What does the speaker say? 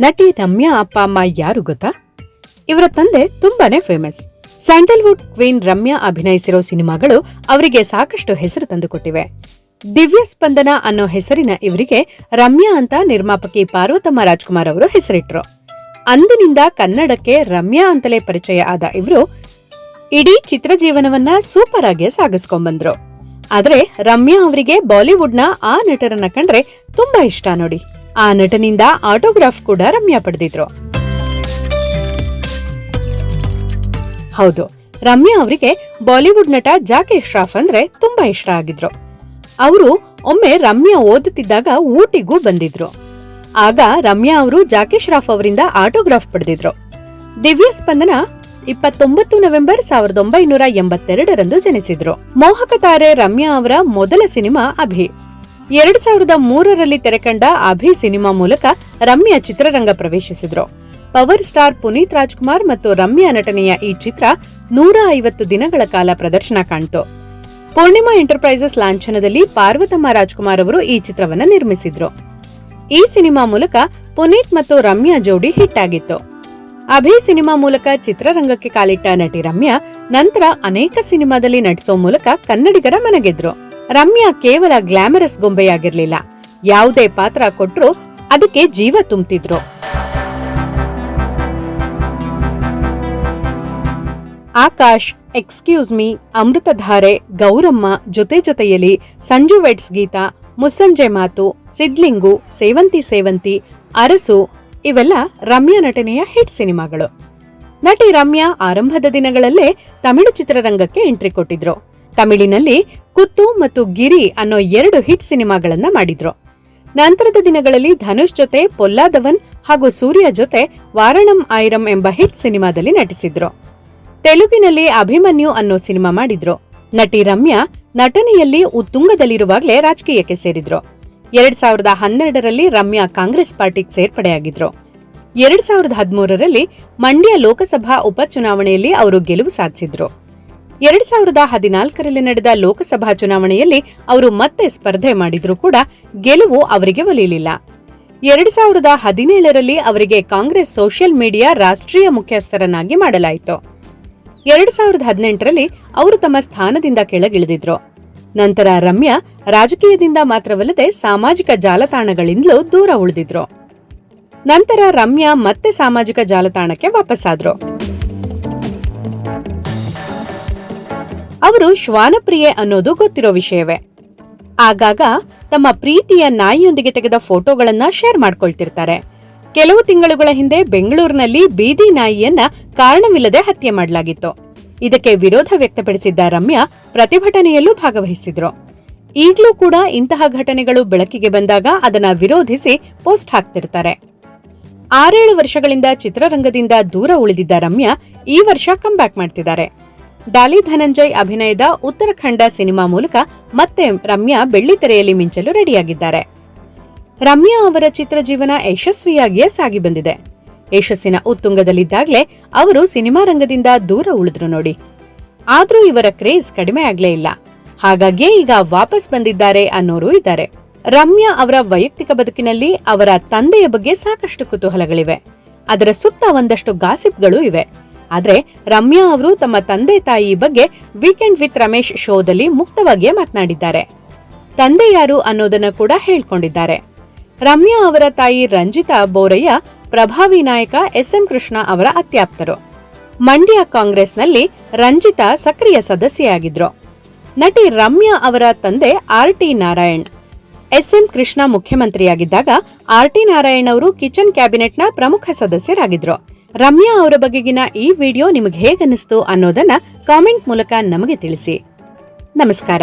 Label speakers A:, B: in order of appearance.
A: ನಟಿ ರಮ್ಯಾ ಅಪ್ಪ ಅಮ್ಮ ಯಾರು ಗೊತ್ತಾ? ಇವರ ತಂದೆ ತುಂಬಾನೇ ಫೇಮಸ್ ಸ್ಯಾಂಡಲ್ವುಡ್ ಕ್ವೀನ್ ರಮ್ಯಾ ಅಭಿನಯಿಸಿರೋ ಸಿನಿಮಾಗಳು ಅವರಿಗೆ ಸಾಕಷ್ಟು ಹೆಸರು ತಂದುಕೊಟ್ಟಿವೆ ದಿವ್ಯ ಸ್ಪಂದನ ಅನ್ನೋ ಹೆಸರಿನ ಇವರಿಗೆ ರಮ್ಯಾ ಅಂತ ನಿರ್ಮಾಪಕಿ ಪಾರ್ವತಮ್ಮ ರಾಜ್ಕುಮಾರ್ ಅವರು ಹೆಸರಿಟ್ರು. ಅಂದಿನಿಂದ ಕನ್ನಡಕ್ಕೆ ರಮ್ಯಾ ಅಂತಲೇ ಪರಿಚಯ ಆದ ಇವರು ಇಡೀ ಚಿತ್ರಜೀವನವನ್ನ ಸೂಪರ್ ಆಗಿ ಸಾಗಿಸ್ಕೊಂಡ್ಬಂದ್ರು ಆದ್ರೆ ರಮ್ಯಾ ಅವರಿಗೆ ಬಾಲಿವುಡ್ನ ಆ ನಟರನ್ನ ಕಂಡ್ರೆ ತುಂಬಾ ಇಷ್ಟ ನೋಡಿ. ಆ ನಟನಿಂದ ಆಟೋಗ್ರಾಫ್ ಕೂಡ ರಮ್ಯಾ ಪಡೆದಿದ್ರು. ಹೌದು, ರಮ್ಯಾ ಅವರಿಗೆ ಬಾಲಿವುಡ್ ನಟ ಜಾಕಿ ಶ್ರಾಫ್ ಅಂದ್ರೆ ತುಂಬಾ ಇಷ್ಟ ಆಗಿದ್ರು. ಅವರು ಒಮ್ಮೆ ರಮ್ಯಾ ಓದುತ್ತಿದ್ದಾಗ ಊಟಿಗೂ ಬಂದಿದ್ರು. ಆಗ ರಮ್ಯಾ ಅವರು ಜಾಕಿ ಶ್ರಾಫ್ ಅವರಿಂದ ಆಟೋಗ್ರಾಫ್ ಪಡೆದಿದ್ರು. ದಿವ್ಯ ಸ್ಪಂದನ ಇಪ್ಪತ್ತೊಂಬತ್ತು ನವೆಂಬರ್ ಸಾವಿರದ ಒಂಬೈನೂರ ಎಂಬತ್ತೆರಡರಂದು ಜನಿಸಿದ್ರು. ಮೋಹಕ ತಾರೆ ರಮ್ಯಾ ಅವರ ಮೊದಲ ಸಿನಿಮಾ ಅಭಿ. ಎರಡ್ ಸಾವಿರದ ಮೂರರಲ್ಲಿ ತೆರೆಕಂಡ ಅಭಿ ಸಿನಿಮಾ ಮೂಲಕ ರಮ್ಯಾ ಚಿತ್ರರಂಗ ಪ್ರವೇಶಿಸಿದ್ರು. ಪವರ್ ಸ್ಟಾರ್ ಪುನೀತ್ ರಾಜ್ಕುಮಾರ್ ಮತ್ತು ರಮ್ಯಾ ನಟನೆಯ ಈ ಚಿತ್ರ ನೂರ ಐವತ್ತು ದಿನಗಳ ಕಾಲ ಪ್ರದರ್ಶನ ಕಾಣ್ತು. ಪೂರ್ಣಿಮಾ ಎಂಟರ್ಪ್ರೈಸಸ್ ಲಾಂಛನದಲ್ಲಿ ಪಾರ್ವತಮ್ಮ ರಾಜ್ಕುಮಾರ್ ಅವರು ಈ ಚಿತ್ರವನ್ನು ನಿರ್ಮಿಸಿದ್ರು. ಈ ಸಿನಿಮಾ ಮೂಲಕ ಪುನೀತ್ ಮತ್ತು ರಮ್ಯಾ ಜೋಡಿ ಹಿಟ್ ಆಗಿತ್ತು. ಅಭಿ ಸಿನಿಮಾ ಮೂಲಕ ಚಿತ್ರರಂಗಕ್ಕೆ ಕಾಲಿಟ್ಟ ನಟಿ ರಮ್ಯಾ ನಂತರ ಅನೇಕ ಸಿನಿಮಾದಲ್ಲಿ ನಟಿಸೋ ಮೂಲಕ ಕನ್ನಡಿಗರ ಮನಗೆದ್ರು. ರಮ್ಯಾ ಕೇವಲ ಗ್ಲಾಮರಸ್ ಗೊಂಬೆಯಾಗಿರ್ಲಿಲ್ಲ. ಯಾವುದೇ ಪಾತ್ರ ಕೊಟ್ರೂ ಅದಕ್ಕೆ ಜೀವ ತುಂಬುತ್ತಿದ್ರು ಆಕಾಶ್, ಎಕ್ಸ್ಕ್ಯೂಸ್ ಮೀ, ಅಮೃತಧಾರೆ, ಗೌರಮ್ಮ ಜೊತೆ ಜೊತೆಯಲ್ಲಿ ಸಂಜು ವೆಟ್ಸ್ ಗೀತಾ, ಮುಸ್ಸಂಜೆ ಮಾತು, ಸಿದ್ಲಿಂಗು, ಸೇವಂತಿ ಸೇವಂತಿ, ಅರಸು ಇವೆಲ್ಲ ರಮ್ಯಾ ನಟನೆಯ ಹಿಟ್ ಸಿನಿಮಾಗಳು. ನಟಿ ರಮ್ಯಾ ಆರಂಭದ ದಿನಗಳಲ್ಲೇ ತಮಿಳು ಚಿತ್ರರಂಗಕ್ಕೆ ಎಂಟ್ರಿ ಕೊಟ್ಟಿದ್ರು. ತಮಿಳಿನಲ್ಲಿ ಕುತ್ತು ಮತ್ತು ಗಿರಿ ಅನ್ನೋ ಎರಡು ಹಿಟ್ ಸಿನಿಮಾಗಳನ್ನ ಮಾಡಿದ್ರು. ನಂತರದ ದಿನಗಳಲ್ಲಿ ಧನುಷ್ ಜೊತೆ ಪೊಲ್ಲಾದವನ್ ಹಾಗೂ ಸೂರ್ಯ ಜೊತೆ ವಾರಣಂ ಆಯಿರಂ ಎಂಬ ಹಿಟ್ ಸಿನಿಮಾದಲ್ಲಿ ನಟಿಸಿದ್ರು. ತೆಲುಗಿನಲ್ಲಿ ಅಭಿಮನ್ಯು ಅನ್ನೋ ಸಿನಿಮಾ ಮಾಡಿದ್ರು. ನಟಿ ರಮ್ಯಾ ನಟನೆಯಲ್ಲಿ ಉತ್ತುಂಗದಲ್ಲಿರುವಾಗಲೇ ರಾಜಕೀಯಕ್ಕೆ ಸೇರಿದ್ರು. ಎರಡ್ ಸಾವಿರದ ಹನ್ನೆರಡರಲ್ಲಿ ರಮ್ಯಾ ಕಾಂಗ್ರೆಸ್ ಪಾರ್ಟಿಗೆ ಸೇರ್ಪಡೆಯಾಗಿದ್ರು. ಎರಡ್ ಸಾವಿರದ ಹದಿಮೂರರಲ್ಲಿ ಮಂಡ್ಯ ಲೋಕಸಭಾ ಉಪಚುನಾವಣೆಯಲ್ಲಿ ಅವರು ಗೆಲುವು ಸಾಧಿಸಿದ್ರು. ಎರಡ್ ಸಾವಿರದ ಹದಿನಾಲ್ಕರಲ್ಲಿ ನಡೆದ ಲೋಕಸಭಾ ಚುನಾವಣೆಯಲ್ಲಿ ಅವರು ಮತ್ತೆ ಸ್ಪರ್ಧೆ ಮಾಡಿದ್ರೂ ಕೂಡ ಗೆಲುವು ಅವರಿಗೆ ಒಲಿಯಲಿಲ್ಲ. ಎರಡ್ ಸಾವಿರದ ಹದಿನೇಳರಲ್ಲಿ ಅವರಿಗೆ ಕಾಂಗ್ರೆಸ್ ಸೋಷಿಯಲ್ ಮೀಡಿಯಾ ರಾಷ್ಟ್ರೀಯ ಮುಖ್ಯಸ್ಥರನ್ನಾಗಿ ಮಾಡಲಾಯಿತು. ಎರಡ್ ಸಾವಿರದ ಹದಿನೆಂಟರಲ್ಲಿ ಅವರು ತಮ್ಮ ಸ್ಥಾನದಿಂದ ಕೆಳಗಿಳಿದಿದ್ರು. ನಂತರ ರಮ್ಯಾ ರಾಜಕೀಯದಿಂದ ಮಾತ್ರವಲ್ಲದೆ ಸಾಮಾಜಿಕ ಜಾಲತಾಣಗಳಿಂದಲೂ ದೂರ ಉಳಿದಿದ್ರು. ನಂತರ ರಮ್ಯಾ ಮತ್ತೆ ಸಾಮಾಜಿಕ ಜಾಲತಾಣಕ್ಕೆ ವಾಪಸ್ಸಾದ್ರು ಅವರು ಶ್ವಾನಪ್ರಿಯೆ ಅನ್ನೋದು ಗೊತ್ತಿರೋ ವಿಷಯವೇ. ಆಗಾಗ ತಮ್ಮ ಪ್ರೀತಿಯ ನಾಯಿಯೊಂದಿಗೆ ತೆಗೆದ ಫೋಟೋಗಳನ್ನ ಶೇರ್ ಮಾಡ್ಕೊಳ್ತಿರ್ತಾರೆ. ಕೆಲವು ತಿಂಗಳುಗಳ ಹಿಂದೆ ಬೆಂಗಳೂರಿನಲ್ಲಿ ಬೀದಿ ನಾಯಿಯನ್ನ ಕಾರಣವಿಲ್ಲದೆ ಹತ್ಯೆ ಮಾಡಲಾಗಿತ್ತು. ಇದಕ್ಕೆ ವಿರೋಧ ವ್ಯಕ್ತಪಡಿಸಿದ್ದ ರಮ್ಯಾ ಪ್ರತಿಭಟನೆಯಲ್ಲೂ ಭಾಗವಹಿಸಿದ್ರು. ಈಗಲೂ ಕೂಡ ಇಂತಹ ಘಟನೆಗಳು ಬೆಳಕಿಗೆ ಬಂದಾಗ ಅದನ್ನ ವಿರೋಧಿಸಿ ಪೋಸ್ಟ್ ಹಾಕ್ತಿರ್ತಾರೆ. ಆರೇಳು ವರ್ಷಗಳಿಂದ ಚಿತ್ರರಂಗದಿಂದ ದೂರ ಉಳಿದಿದ್ದ ರಮ್ಯಾ ಈ ವರ್ಷ ಕಂಬ್ಯಾಕ್ ಮಾಡ್ತಿದ್ದಾರೆ. ಡಾಲಿ ಧನಂಜಯ್ ಅಭಿನಯದ ಉತ್ತರಾಖಂಡ ಸಿನಿಮಾ ಮೂಲಕ ಮತ್ತೆ ರಮ್ಯಾ ಬೆಳ್ಳಿತೆರೆಯಲ್ಲಿ ಮಿಂಚಲು ರೆಡಿಯಾಗಿದ್ದಾರೆ. ರಮ್ಯಾ ಅವರ ಚಿತ್ರಜೀವನ ಯಶಸ್ವಿಯಾಗಿಯೇ ಸಾಗಿ ಬಂದಿದೆ. ಯಶಸ್ಸಿನ ಉತ್ತುಂಗದಲ್ಲಿದ್ದಾಗಲೇ ಅವರು ಸಿನಿಮಾ ರಂಗದಿಂದ ದೂರ ಉಳಿದ್ರು ನೋಡಿ. ಆದ್ರೂ ಇವರ ಕ್ರೇಜ್ ಕಡಿಮೆ ಆಗ್ಲೇ ಇಲ್ಲ. ಹಾಗಾಗಿಯೇ ಈಗ ವಾಪಸ್ ಬಂದಿದ್ದಾರೆ ಅನ್ನೋರು ಇದ್ದಾರೆ. ರಮ್ಯಾ ಅವರ ವೈಯಕ್ತಿಕ ಬದುಕಿನಲ್ಲಿ ಅವರ ತಂದೆಯ ಬಗ್ಗೆ ಸಾಕಷ್ಟು ಕುತೂಹಲಗಳಿವೆ. ಅದರ ಸುತ್ತ ಒಂದಷ್ಟು ಗಾಸಿಪ್ಗಳು ಇವೆ. ಆದ್ರೆ ರಮ್ಯಾ ಅವರು ತಮ್ಮ ತಂದೆ ತಾಯಿ ಬಗ್ಗೆ ವೀಕೆಂಡ್ ವಿತ್ ರಮೇಶ್ ಶೋದಲ್ಲಿ ಮುಕ್ತವಾಗಿಯೇ ಮಾತನಾಡಿದ್ದಾರೆ. ತಂದೆ ಯಾರು ಅನ್ನೋದನ್ನ ಕೂಡ ಹೇಳ್ಕೊಂಡಿದ್ದಾರೆ. ರಮ್ಯಾ ಅವರ ತಾಯಿ ರಂಜಿತಾ ಬೋರಯ್ಯ, ಪ್ರಭಾವಿ ನಾಯಕ ಎಸ್ ಎಂ ಕೃಷ್ಣ ಅವರ ಅತ್ಯಾಪ್ತರು. ಮಂಡ್ಯ ಕಾಂಗ್ರೆಸ್ನಲ್ಲಿ ರಂಜಿತಾ ಸಕ್ರಿಯ ಸದಸ್ಯೆಯಾಗಿದ್ರು. ನಟಿ ರಮ್ಯಾ ಅವರ ತಂದೆ R T Narayan. S M Krishna ಮುಖ್ಯಮಂತ್ರಿಯಾಗಿದ್ದಾಗ ಆರ್ ಟಿ ನಾರಾಯಣ್ ಅವರು ಕಿಚನ್ ಕ್ಯಾಬಿನೆಟ್ನ ಪ್ರಮುಖ ಸದಸ್ಯರಾಗಿದ್ರು. ರಮ್ಯಾ ಅವರ ಬಗೆಗಿನ ಈ ವಿಡಿಯೋ ನಿಮಗೆ ಹೇಗನ್ನಿಸ್ತು ಅನ್ನೋದನ್ನ ಕಾಮೆಂಟ್ ಮೂಲಕ ನಮಗೆ ತಿಳಿಸಿ. ನಮಸ್ಕಾರ.